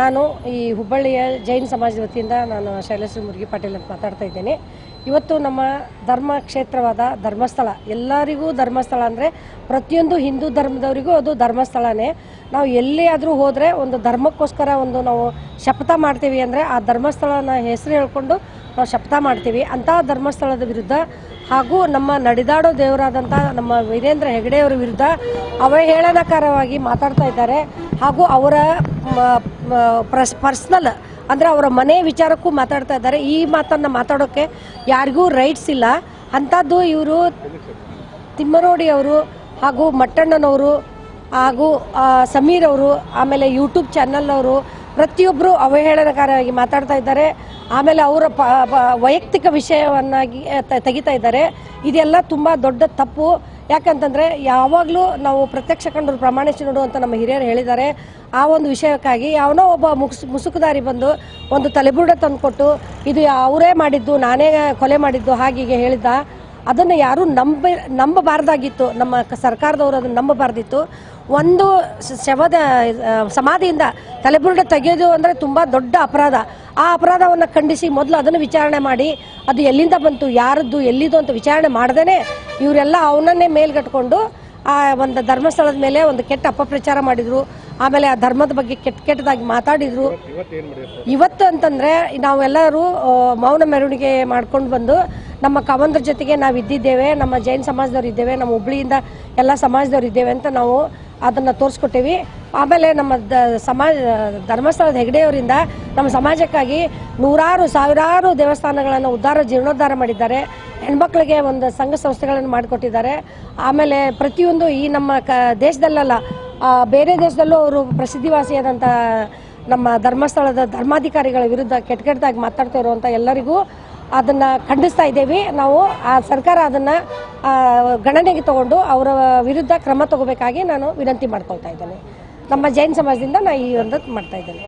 ನಾನು ಈ ಹುಬ್ಬಳ್ಳಿಯ ಜೈನ್ ಸಮಾಜದ ವತಿಯಿಂದ ನಾನು ಶೈಲೇಶ್ವರಿ ಮುರುಗಿ ಪಾಟೀಲ್ ಅಂತ ಮಾತಾಡ್ತಾ ಇದ್ದೇನೆ. ಇವತ್ತು ನಮ್ಮ ಧರ್ಮ ಕ್ಷೇತ್ರವಾದ ಧರ್ಮಸ್ಥಳ, ಎಲ್ಲರಿಗೂ ಧರ್ಮಸ್ಥಳ ಅಂದರೆ ಪ್ರತಿಯೊಂದು ಹಿಂದೂ ಧರ್ಮದವರಿಗೂ ಅದು ಧರ್ಮಸ್ಥಳನೇ. ನಾವು ಎಲ್ಲೇ ಆದರೂ ಹೋದರೆ ಒಂದು ಧರ್ಮಕ್ಕೋಸ್ಕರ ಒಂದು ನಾವು ಶಪಥ ಮಾಡ್ತೀವಿ ಅಂದರೆ ಆ ಧರ್ಮಸ್ಥಳನ ಹೆಸರು ಹೇಳ್ಕೊಂಡು ನಾವು ಶಪಥ ಮಾಡ್ತೀವಿ. ಅಂತಹ ಧರ್ಮಸ್ಥಳದ ವಿರುದ್ಧ ಹಾಗೂ ನಮ್ಮ ನಡೆದಾಡೋ ದೇವರಾದಂಥ ನಮ್ಮ ವೀರೇಂದ್ರ ಹೆಗಡೆಯವರ ವಿರುದ್ಧ ಅವಹೇಳನಕಾರವಾಗಿ ಮಾತಾಡ್ತಾ ಇದ್ದಾರೆ ಹಾಗೂ ಅವರ ಪರ್ಸ್ನಲ್. ಅಂದರೆ ಅವರ ಮನೆ ವಿಚಾರಕ್ಕೂ ಮಾತಾಡ್ತಾ ಇದ್ದಾರೆ. ಈ ಮಾತನ್ನು ಮಾತಾಡೋಕ್ಕೆ ಯಾರಿಗೂ ರೈಟ್ಸ್ ಇಲ್ಲ. ಅಂಥದ್ದು ಇವರು ತಿಮ್ಮರೋಡಿ ಅವರು ಹಾಗೂ ಮಟ್ಟಣ್ಣನವರು ಹಾಗೂ ಸಮೀರ್ ಅವರು, ಆಮೇಲೆ ಯೂಟ್ಯೂಬ್ ಚಾನಲ್ ಅವರು ಪ್ರತಿಯೊಬ್ಬರು ಅವಹೇಳನಕಾರವಾಗಿ ಮಾತಾಡ್ತಾ ಇದ್ದಾರೆ. ಆಮೇಲೆ ಅವರ ಪ ವೈಯಕ್ತಿಕ ವಿಷಯವನ್ನಾಗಿ ತೆಗಿತಾ ಇದ್ದಾರೆ. ಇದೆಲ್ಲ ತುಂಬ ದೊಡ್ಡ ತಪ್ಪು. ಯಾಕಂತಂದರೆ ಯಾವಾಗಲೂ ನಾವು ಪ್ರತ್ಯಕ್ಷ ಕಂಡರು ಪ್ರಮಾಣಿಸಿ ನೋಡು ಅಂತ ನಮ್ಮ ಹಿರಿಯರು ಹೇಳಿದ್ದಾರೆ. ಆ ಒಂದು ವಿಷಯಕ್ಕಾಗಿ ಯಾವನೋ ಒಬ್ಬ ಮುಕ್ಸ್, ಮುಸುಕುದಾರಿ ಬಂದು ಒಂದು ತಲೆಬುರುಡ ತಂದುಕೊಟ್ಟು, ಇದು ಅವರೇ ಮಾಡಿದ್ದು, ನಾನೇ ಕೊಲೆ ಮಾಡಿದ್ದು ಹಾಗೀಗೆ ಹೇಳಿದ್ದ. ಅದನ್ನು ಯಾರೂ ನಂಬ ನಂಬಬಾರ್ದಾಗಿತ್ತು. ನಮ್ಮ ಸರ್ಕಾರದವರು ಅದನ್ನು ನಂಬಬಾರ್ದಿತ್ತು. ಒಂದು ಶವದ ಸಮಾಧಿಯಿಂದ ತಲೆಬುರುಡೆ ತೆಗೆಯೋದು ಅಂದರೆ ತುಂಬ ದೊಡ್ಡ ಅಪರಾಧ. ಆ ಅಪರಾಧವನ್ನು ಖಂಡಿಸಿ ಮೊದಲು ಅದನ್ನು ವಿಚಾರಣೆ ಮಾಡಿ ಅದು ಎಲ್ಲಿಂದ ಬಂತು ಯಾರದ್ದು ಎಲ್ಲಿದು ಅಂತ ವಿಚಾರಣೆ ಮಾಡ್ದೇ ಇವರೆಲ್ಲ ಅವನನ್ನೇ ಮೇಲ್ಗಟ್ಕೊಂಡು ಆ ಒಂದು ಧರ್ಮಸ್ಥಳದ ಮೇಲೆ ಒಂದು ಕೆಟ್ಟ ಅಪಪ್ರಚಾರ ಮಾಡಿದರು. ಆಮೇಲೆ ಆ ಧರ್ಮದ ಬಗ್ಗೆ ಕೆಟ್ಟ ಕೆಟ್ಟದಾಗಿ ಮಾತಾಡಿದರು. ಇವತ್ತು ಅಂತಂದರೆ ನಾವೆಲ್ಲರೂ ಮೌನ ಮೆರವಣಿಗೆ ಮಾಡ್ಕೊಂಡು ಬಂದು ನಮ್ಮ ಕವಂದ್ರ ಜೊತೆಗೆ ನಾವು ಇದ್ದಿದ್ದೇವೆ, ನಮ್ಮ ಜೈನ್ ಸಮಾಜದವ್ರು ಇದ್ದೇವೆ, ನಮ್ಮ ಹುಬ್ಳಿಯಿಂದ ಎಲ್ಲ ಸಮಾಜದವ್ರು ಇದ್ದೇವೆ ಅಂತ ನಾವು ಅದನ್ನು ತೋರಿಸ್ಕೊಟ್ಟೇವಿ. ಆಮೇಲೆ ನಮ್ಮ ದ, ಸಮಾಜ, ಧರ್ಮಸ್ಥಳದ ಹೆಗಡೆಯವರಿಂದ ನಮ್ಮ ಸಮಾಜಕ್ಕಾಗಿ ನೂರಾರು, ಸಾವಿರಾರು ದೇವಸ್ಥಾನಗಳನ್ನು ಉದ್ಧಾರ, ಜೀರ್ಣೋದ್ಧಾರ ಮಾಡಿದ್ದಾರೆ. ಹೆಣ್ಮಕ್ಳಿಗೆ ಒಂದು ಸಂಘ ಸಂಸ್ಥೆಗಳನ್ನು ಮಾಡಿಕೊಟ್ಟಿದ್ದಾರೆ. ಆಮೇಲೆ ಪ್ರತಿಯೊಂದು ಈ ನಮ್ಮ ಕ, ದೇಶದಲ್ಲೆಲ್ಲ ಬೇರೆ ದೇಶದಲ್ಲೂ ಅವರು ಪ್ರಸಿದ್ಧಿವಾಸಿಯಾದಂಥ ನಮ್ಮ ಧರ್ಮಸ್ಥಳದ ಧರ್ಮಾಧಿಕಾರಿಗಳ ವಿರುದ್ಧ ಕೆಟ್ಟ ಕೆಟ್ಟದಾಗಿ ಮಾತಾಡ್ತಾ ಇರುವಂಥ ಎಲ್ಲರಿಗೂ ಅದನ್ನು ಖಂಡಿಸ್ತಾ ಇದ್ದೇವೆ. ನಾವು ಆ ಸರ್ಕಾರ ಅದನ್ನು ಗಣನೆಗೆ ತಗೊಂಡು ಅವರ ವಿರುದ್ಧ ಕ್ರಮ ತಗೋಬೇಕಾಗಿ ನಾನು ವಿನಂತಿ ಮಾಡ್ಕೊಳ್ತಾ ಇದ್ದೇನೆ. ನಮ್ಮ ಜೈನ್ ಸಮಾಜದಿಂದ ನಾನು ಈ ಒಂದು ಮಾಡ್ತಾ ಇದ್ದೇನೆ.